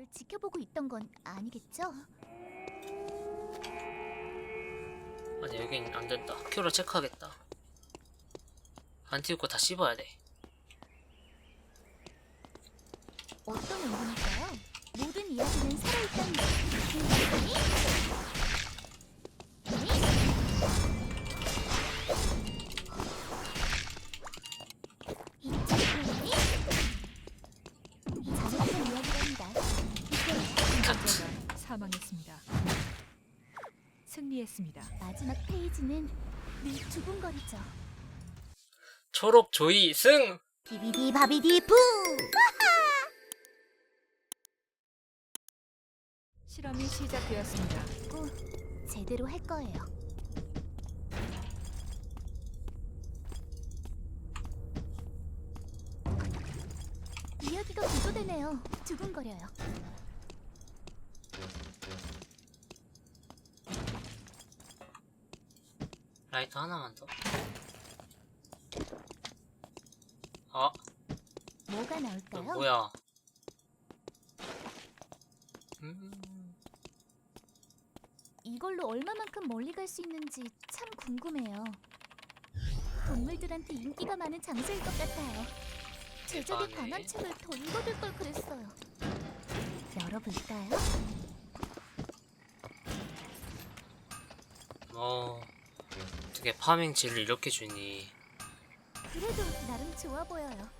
저를 지켜보고 있던 건 아니겠죠? 아니 여긴 안 된다. 큐로 체크하겠다. 안티우코 다 씹어야 돼. 어떤 의미일까요? 모든 이야기는 살아있다는 것. 승리했습니다. 마지막 페이지는 늘 두근거리죠. 초록 조이 승! 비비디 바비디 부! 실험이 시작되었습니다. 꼭 제대로 할 거예요. 이야기가 구조되네요. 두근거려요. 라이터 하나만 더. 아, 뭐가 너 나올까요? 뭐야? 음, 이걸로 얼마만큼 멀리 갈 수 있는지 참 궁금해요. 동물들한테 인기가 많은 장소일 것 같아요. 제작에 대단해. 관한 책을 더 읽어둘 걸 그랬어요. 열어볼까요? 뭐 어떻게 파밍지를 이렇게 주니? 그래도 나름 좋아 보여요.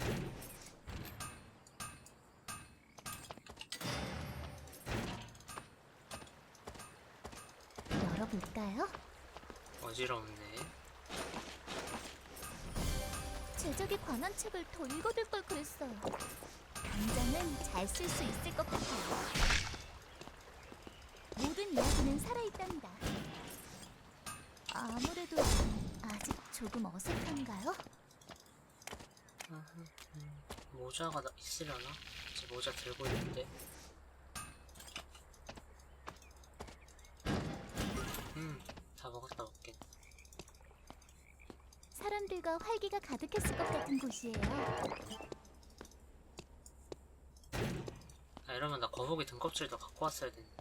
열어볼까요? 어지럽네. 제작에 관한 책을 더 읽어둘 걸 그랬어요. 당장은 잘 쓸 수 있을 것 같아요. 모든 이야기는 살아있답니다. 아무래도 아직 조금 어색한가요? 모자가 나- 있으려나? 제 모자 들고 있는데. 음, 다 먹었다 먹긴. 사람들과 활기가 가득했을 것 같은 곳이에요. 아 이러면 나 거북이 등껍질도 갖고 왔어야 되는데.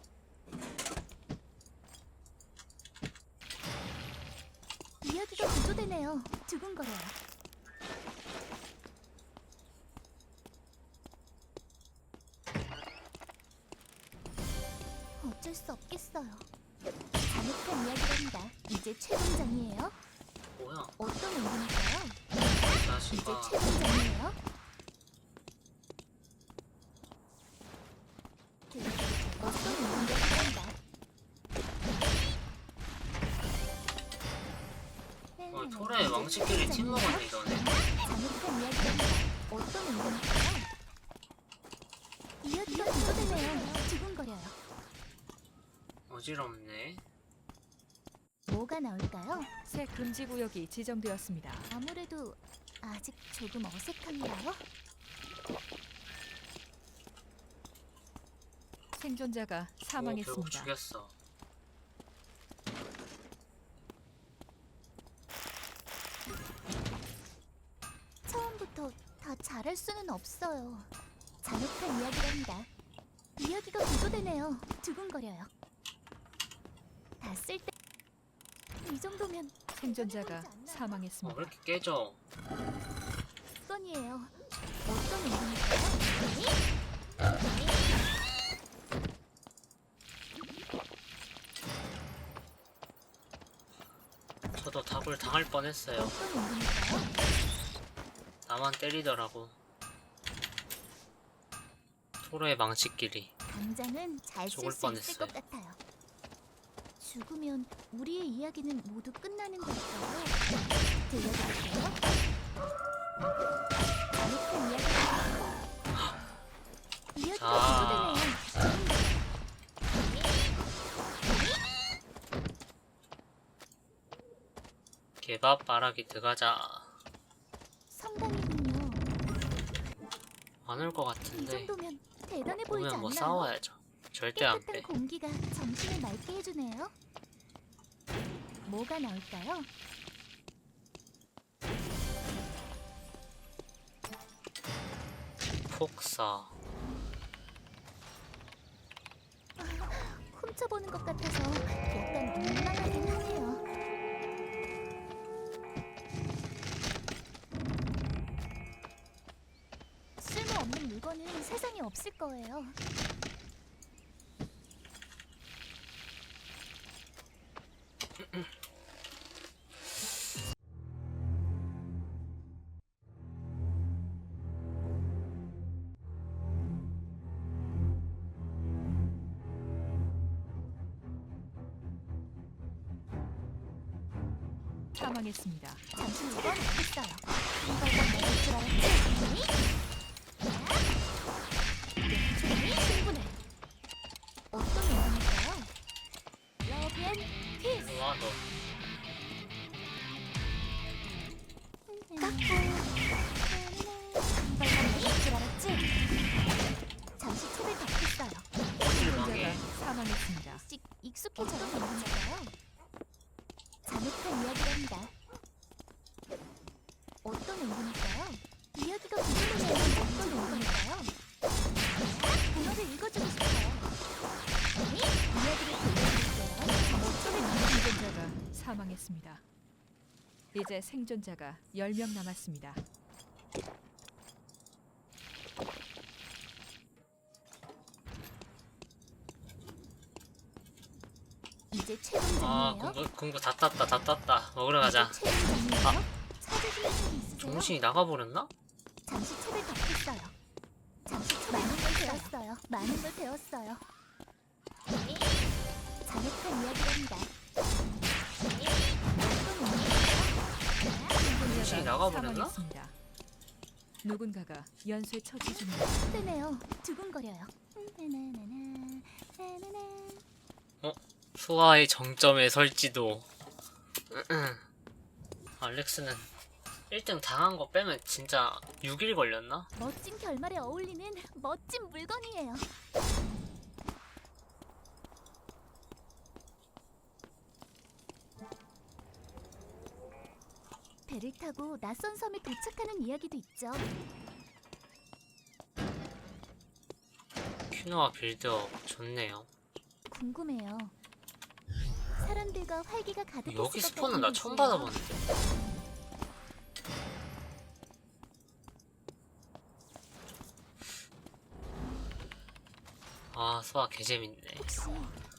이야기가 구조되네요. 두근거려요. 어쩔 수 없겠어요. 잘못한 이야기랍니다. 이제 최종장이에요. 뭐야? 어떤 의미일까요? 이 이제. 최종장이에요. 어지럽네. 뭐가 나올까요? 새 금지 구역이 지정되었습니다. 아무래도 아직 조금 어색한가요? 생존자가 오, 결국 사망했습니다. 죽였어. 처음부터 다 잘할 수는 없어요. 잘못한 이야기랍니다. 이야기가 구조되네요. 두근거려요. 다쓸 때. 이 정도면 생존자가 어, 왜 사망했습니다. 이렇게 깨져? 건이에요. 어떤 의미일까요? 저도 답을 당할 뻔했어요. 어떤 의미일까요? 나만 때리더라고. 토로의 망치끼리. 당장은 잘 쓸 죽을 수 있을 뻔했어요. 것 같아요. 죽으면 우리의 이야기는 모두 끝나는 걸까요? 들려드릴게요. 잘못한 이야기가 이야기가. 개밥 말하기 들어가자. 성당이군요. 안 올 것 이 같은데. 정도면 대단해 보이지 오면 뭐 않나요? 싸워야죠. 절대 안 깨끗한 빼. 공기가 정신을 맑게 해주네요. 뭐가 나올까요? 폭사. 훔쳐보는 것 같아서 약간 민망하긴 하네요. 쓸모없는 물건은 세상에 없을 거예요. 사망했습니다. 잠시 물건 했어요. 이걸로 내줄 줄 알았지? 어떤 의미일까요? 이야기가 궁금해서 어떤 의미일까요? 본어를 읽어주고 싶어요. 아니, 이야기를 들려드릴게요. 어떤 생존자가 사망했습니다. 이제 생존자가 10명 남았습니다. 이제 최종 아 장이에요. 공부 공부 다 땄다 다 땄다. 먹으러 가자. 이제 최종 장이에요. 정신이 나가버렸나? 잠시 책을 덮겠어요. 잠시 책 많은 걸 배웠어요. 많은 걸 배웠어요. 잔혹한 이야기랍니다. 정신이 나가버렸나? 누군가가 연쇄 처치 중입니다. 뜨네요. 두근거려요. 나나나나, 소아의 정점에 설지도. 알렉스는 1등 당한 거 빼면 진짜 6일 걸렸나? 멋진 결말에 어울리는 멋진 물건이에요. 배를 타고 낯선 섬에 도착하는 이야기도 있죠. 큐노와 빌드업 좋네요. 궁금해요. 사람들과 활기가 가득했을 여기 것 스폰은 나 처음. 받아보는데. 소아 개재밌네. 혹시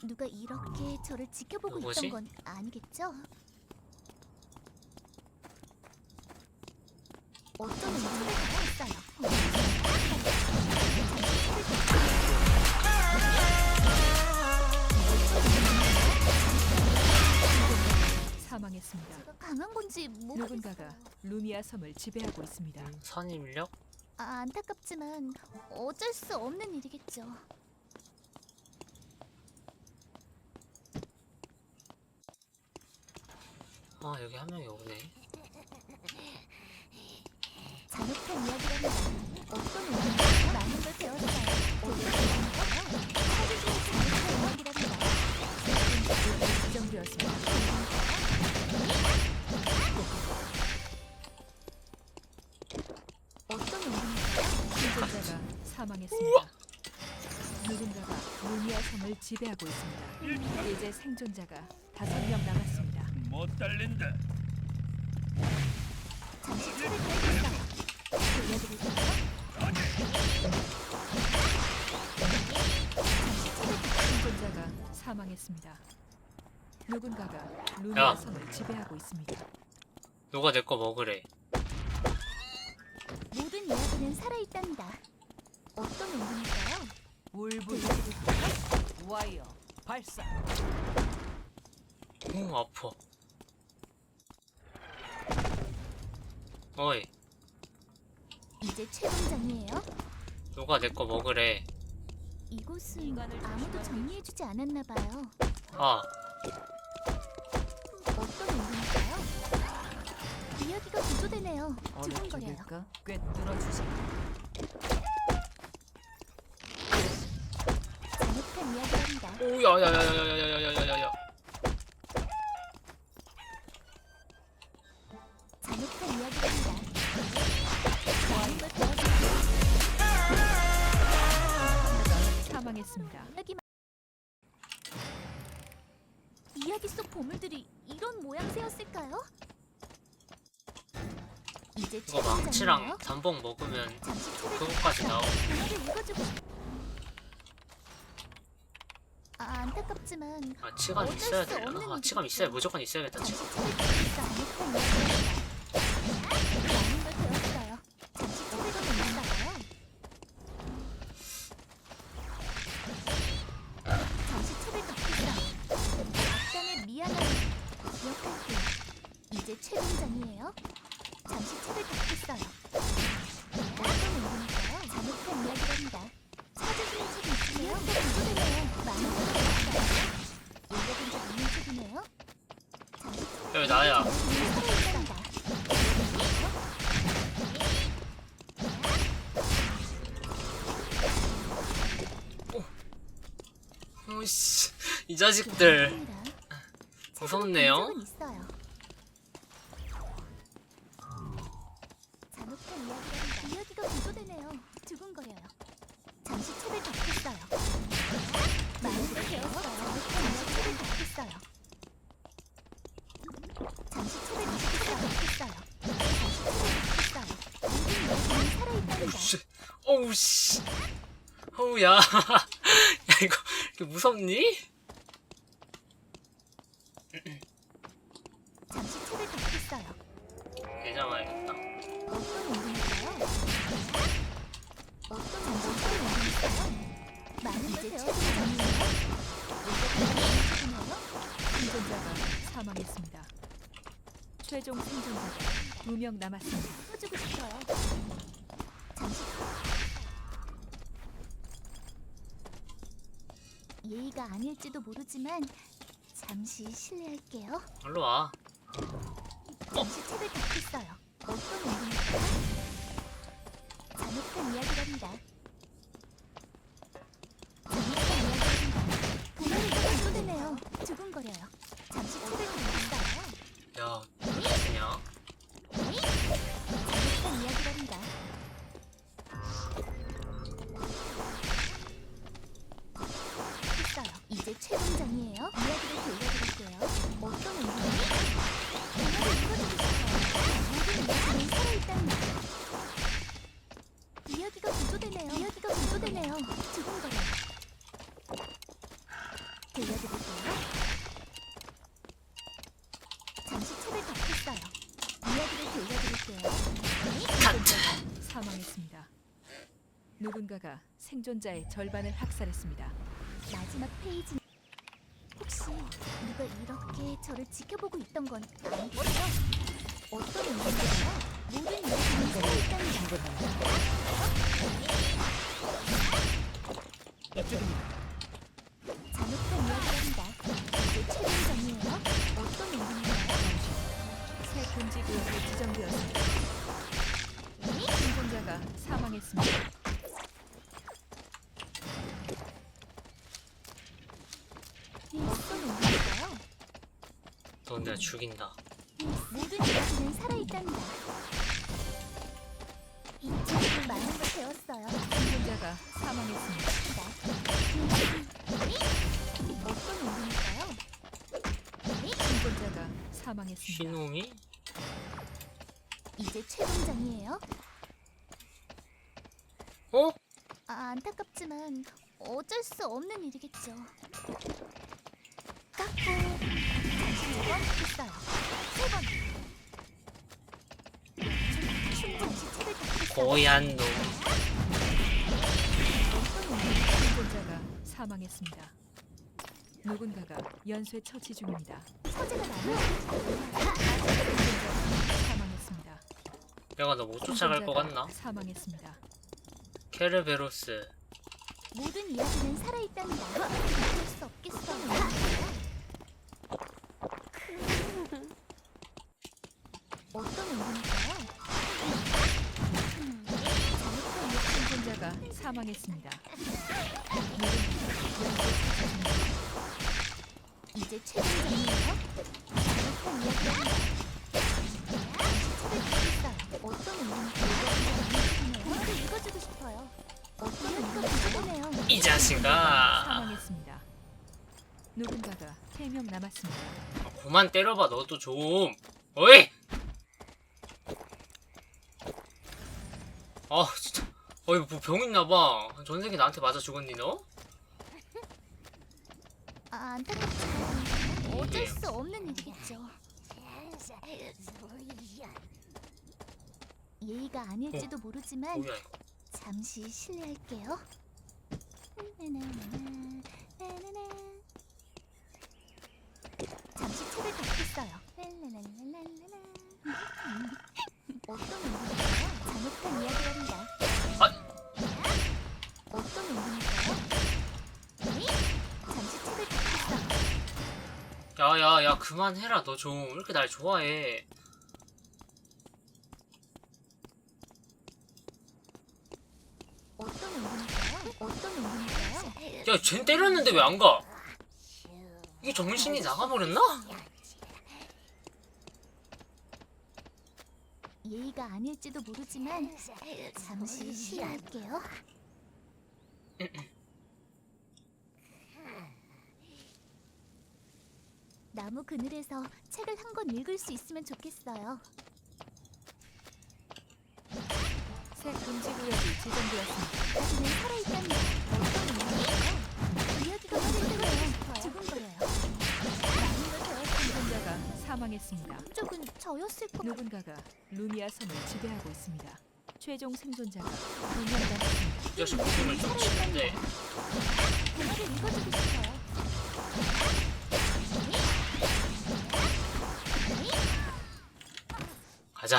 누가 이렇게 저를 지켜보고 누구지? 있던 건 아니겠죠? 어떤 의미를 알아있어요. 사망했습니다. 제가 강한 건지 누군가가 모르겠어요. 루미아 섬을 지배하고 있습니다. 선임력? 아, 안타깝지만 어쩔 수 없는 일이겠죠. 아, 여기 한 명이 오네. 잔혹한 이야기랍니다. 어떤 의미인가요? 많은 걸 배웠어요. 어떤 의미인가요? 찾으시는 잔혹한 이야기랍니다. 지정되었습니다. 어떤 의미인가요? 생존자가 사망했습니다. 누군가가 루미아 섬을 지배하고 있습니다. 이제 생존자가 다섯 명 남았습니다. 못 달린다. 잠시 차를? 생존자가 사망했습니다. 누군가가 야. 섬을 지배하고 있습니다. 누가 내 거 먹으래. 모든 이야기는 살아있답니다. 어떤 의미일까요? 울분 들려드릴까요? 와이어 발사 오, 아파. 어이, 이제 최종장이에요. 누가 내 거 먹으래. 이곳은 아무도. 정리해주지 않았나 봐요. 아, 어떤 의미일까요? 이야기가 구조되네요. 두근거려요. 꿰뚫어 주지 잔혹한 이야기랍니다. 오, 야, 야, 야, 야, 야, 야, 야, 야, 야, 야, 이야기만 이야기 속 보물들이 이런 모양새였을까요? 이제 이거 망치랑. 단봉 먹으면 그거까지 나오고. 보물을 읽어주고 싶... 아, 안타깝지만 아 치감 어쩔 있어야 수 되려나? 없는 아 치감 일이겠죠. 있어야 무조건 있어야겠다 치감 이제 최종장이에요. 잠시 초를 듣겠어요. 어떤 의미일까요? 잘못한 이야기랍니다. 찾으시는 책이 있으세요? 많은 배웠어요. 읽어본 적 있는 책이네요. 잠시 여기 나야. 오씨 이 자식들. 무섭네요. 어우 씨 어우 야 야 이거 이거 무섭니? 잠시 책을 덮겠어요. 예정해야겠다 어떤 운동일까요? 어떤 운동일까요? 많은 걸 배웠어요. 생존자가 사망했습니다. 최종 생존자가 두명 남았습니다. 해주고 싶어요. 예의가 아닐지도 모르지만 잠시 실례할게요. 일로 와 잠시 책을 덮겠어요. 어떤 운동일까요? 잘못한 이야기랍니다. 잘못한 이야기랍니다. 보물이 구조되네요. 두근거려요. 잠시 책을 들려드릴게요. 잠시 책을 덮겠어요. 이야기를 들려드릴게요. 생존자가 사망했습니다. 누군가가 생존자의 절반을 학살했습니다. 마지막 페이지 혹시 누가 이렇게 저를 지켜보고 있던 건 아니겠죠? 어떤 의미인가요? 모든 이야기는 살아있답니다. 잘못한 금지 구역이 지정되었습니다. 생존자가 사망했습니다. 어떤 의미인가요? 넌 내가 죽인다 모든 이야기는 살아있답니다. 이 책은 많은 걸 배웠어요. 생존자가 사망했습니다. 어떤 의미일까요? 생존자가 사망했습니다. 휘놈이? 이제 최종장이에요. 어? 아, 안타깝지만 어쩔 수 없는 일이겠죠. 깎고 다시 두번 했어요. 세 번. 춤 다시 책을 닦겠어요. 고얀 놈? 생존자가 사망했습니다. 누군가가 연쇄 처치 중입니다. 서재가 나면 내가 너 못 쫓아갈 것 같나? 사망했습니다. 케르베로스 모든 이야기는 살아있답니다. 어쩔 수 없겠어요. 어떤 이야기 생존자가 사망했습니다. 이제 최종장이에요. 잘못한 이야기랍니다. 어떤? 오늘 읽어주고 싶어요. 어떤. 이 자식아. 누군가가 3명 남았습니다. 아, 그만 때려봐 너도 좀 어이 아 진짜 어이 뭐 병 있나봐 전생에 나한테 맞아 죽었니 너? 아, 안타깝지만 어쩔 수 없는 일이겠죠. 예의가 아닐지도 모르지만 뭐야 이거 잠시 실례할게요. 잠시 책을 닫겠어요. 어떤 운동인가요? 잘못한 이야기랍니다. 어떤 운동인가요? 네? 잠시 책을 닫겠어요. 야야야 그만해라 너 좀 왜 이렇게 날 좋아해 어떤 운동인가요? 어떤 운동인가요? 야 쟨 때렸는데 왜 안 가? 이게 정신이 나가버렸나? 예의가 아닐지도 모르지만 잠시 실례할게요. 나무 그늘에서 책을 한 권 읽을 수 있으면 좋겠어요. 새 금지 구역이 지정되었습니다. 다시는 살아있답니다. 어떤 의미인가 사망했습니다. 쪽은 저였을 것. 누군가가 루미아 섬을 지배하고 있습니다. 최종 생존자가 2명 남았습니다. 이 자식 웃음을 좀 치는데 대화를 읽어주고 싶어요. 가자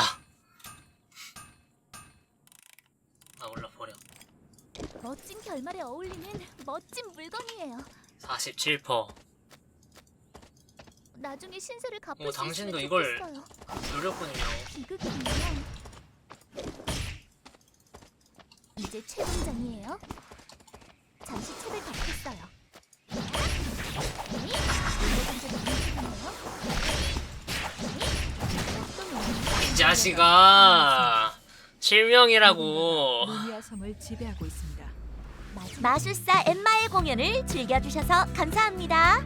아 올라 버려 멋진 결말에 어울리는 멋진 물건이에요. 47% 나중에 신세를 갚을 어, 수 당신도 있으면 이걸- 좋겠어요. 노렸군요 비극이군요. 이제 최종장이에요. 잠시 책을 닫겠어요. 어떤 의미인가요? 이 자식아 실명이라고 루미아 섬을 지배하고 있습니다. 마술사 엠마의 공연을 즐겨주셔서 감사합니다.